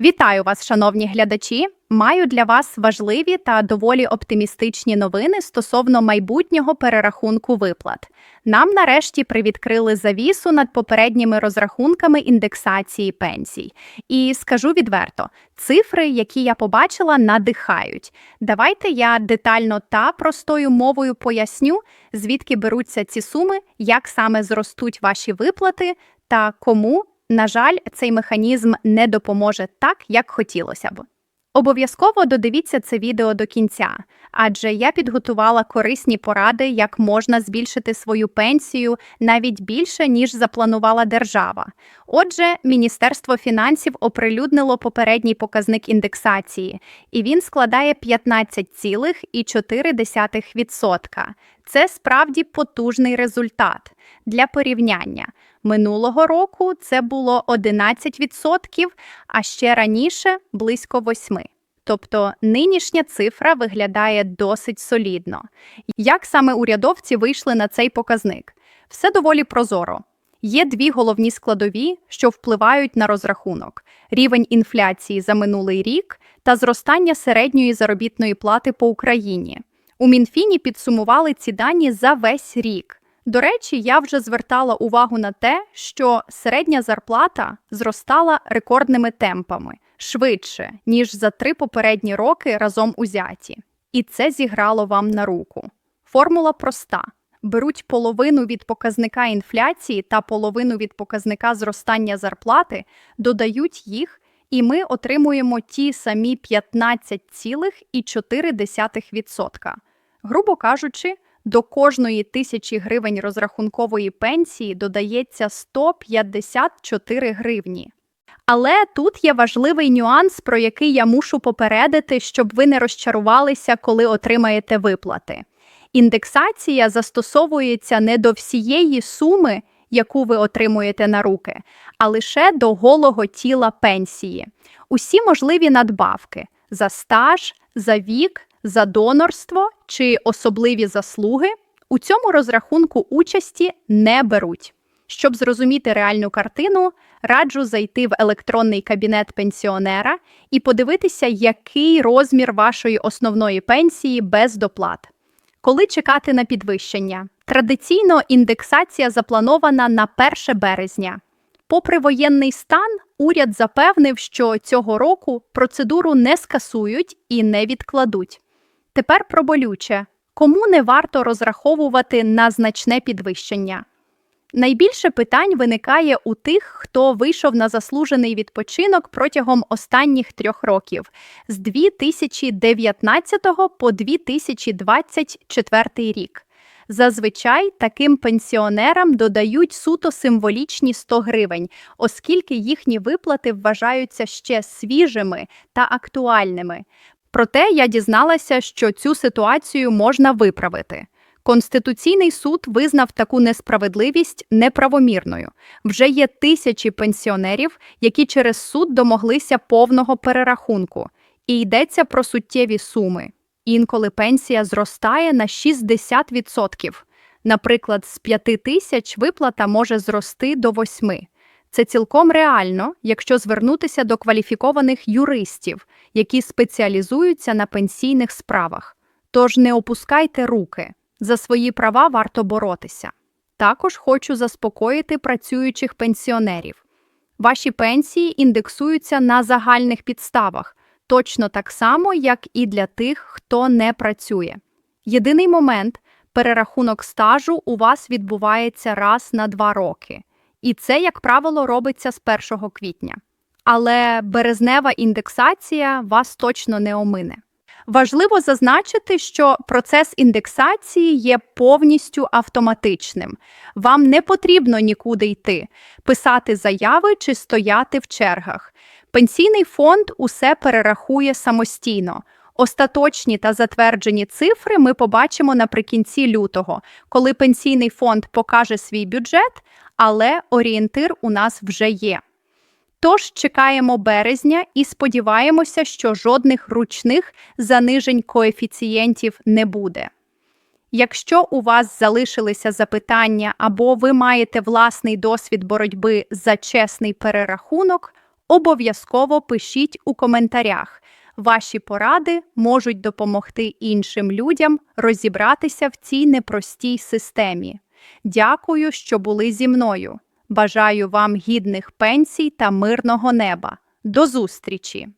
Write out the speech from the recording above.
Вітаю вас, шановні глядачі! Маю для вас важливі та доволі оптимістичні новини стосовно майбутнього перерахунку виплат. Нам нарешті привідкрили завісу над попередніми розрахунками індексації пенсій. І скажу відверто, цифри, які я побачила, надихають. Давайте я детально та простою мовою поясню, звідки беруться ці суми, як саме зростуть ваші виплати та кому на жаль, цей механізм не допоможе так, як хотілося б. Обов'язково додивіться це відео до кінця, адже я підготувала корисні поради, як можна збільшити свою пенсію навіть більше, ніж запланувала держава. Отже, Міністерство фінансів оприлюднило попередній показник індексації, і він складає 15,4%. Це справді потужний результат. Для порівняння. Минулого року це було 11%, а ще раніше близько 8%. Тобто нинішня цифра виглядає досить солідно. Як саме урядовці вийшли на цей показник? Все доволі прозоро. Є дві головні складові, що впливають на розрахунок: рівень інфляції за минулий рік та зростання середньої заробітної плати по Україні. У Мінфіні підсумували ці дані за весь рік. До речі, я вже звертала увагу на те, що середня зарплата зростала рекордними темпами швидше, ніж за три попередні роки разом узяті. І це зіграло вам на руку. Формула проста: беруть половину від показника інфляції та половину від показника зростання зарплати, додають їх, і ми отримуємо ті самі 15,4%. Грубо кажучи, до кожної тисячі гривень розрахункової пенсії додається 154 гривні. Але тут є важливий нюанс, про який я мушу попередити, щоб ви не розчарувалися, коли отримаєте виплати. Індексація застосовується не до всієї суми, яку ви отримуєте на руки, а лише до голого тіла пенсії. Усі можливі надбавки за стаж, за вік за донорство чи особливі заслуги у цьому розрахунку участі не беруть. Щоб зрозуміти реальну картину, раджу зайти в електронний кабінет пенсіонера і подивитися, який розмір вашої основної пенсії без доплат. Коли чекати на підвищення? Традиційно індексація запланована на 1 березня. Попри воєнний стан, уряд запевнив, що цього року процедуру не скасують і не відкладуть. Тепер про болюче. Кому не варто розраховувати на значне підвищення? Найбільше питань виникає у тих, хто вийшов на заслужений відпочинок протягом останніх трьох років з 2019 по 2024 рік. Зазвичай таким пенсіонерам додають суто символічні 100 гривень, оскільки їхні виплати вважаються ще свіжими та актуальними. Проте я дізналася, що цю ситуацію можна виправити. Конституційний суд визнав таку несправедливість неправомірною. Вже є тисячі пенсіонерів, які через суд домоглися повного перерахунку, і йдеться про суттєві суми. Інколи пенсія зростає на 60%. Наприклад, з 5 тисяч виплата може зрости до 8. Це цілком реально, якщо звернутися до кваліфікованих юристів, які спеціалізуються на пенсійних справах. Тож не опускайте руки, за свої права варто боротися. Також хочу заспокоїти працюючих пенсіонерів. Ваші пенсії індексуються на загальних підставах, точно так само, як і для тих, хто не працює. Єдиний момент перерахунок стажу у вас відбувається раз на два роки. І це, як правило, робиться з 1 квітня. Але березнева індексація вас точно не омине. Важливо зазначити, що процес індексації є повністю автоматичним. Вам не потрібно нікуди йти, писати заяви чи стояти в чергах. Пенсійний фонд усе перерахує самостійно. Остаточні та затверджені цифри ми побачимо наприкінці лютого, коли пенсійний фонд покаже свій бюджет, але орієнтир у нас вже є. Тож чекаємо березня і сподіваємося, що жодних ручних занижень коефіцієнтів не буде. Якщо у вас залишилися запитання або ви маєте власний досвід боротьби за чесний перерахунок, обов'язково пишіть у коментарях. Ваші поради можуть допомогти іншим людям розібратися в цій непростій системі. Дякую, що були зі мною. Бажаю вам гідних пенсій та мирного неба. До зустрічі!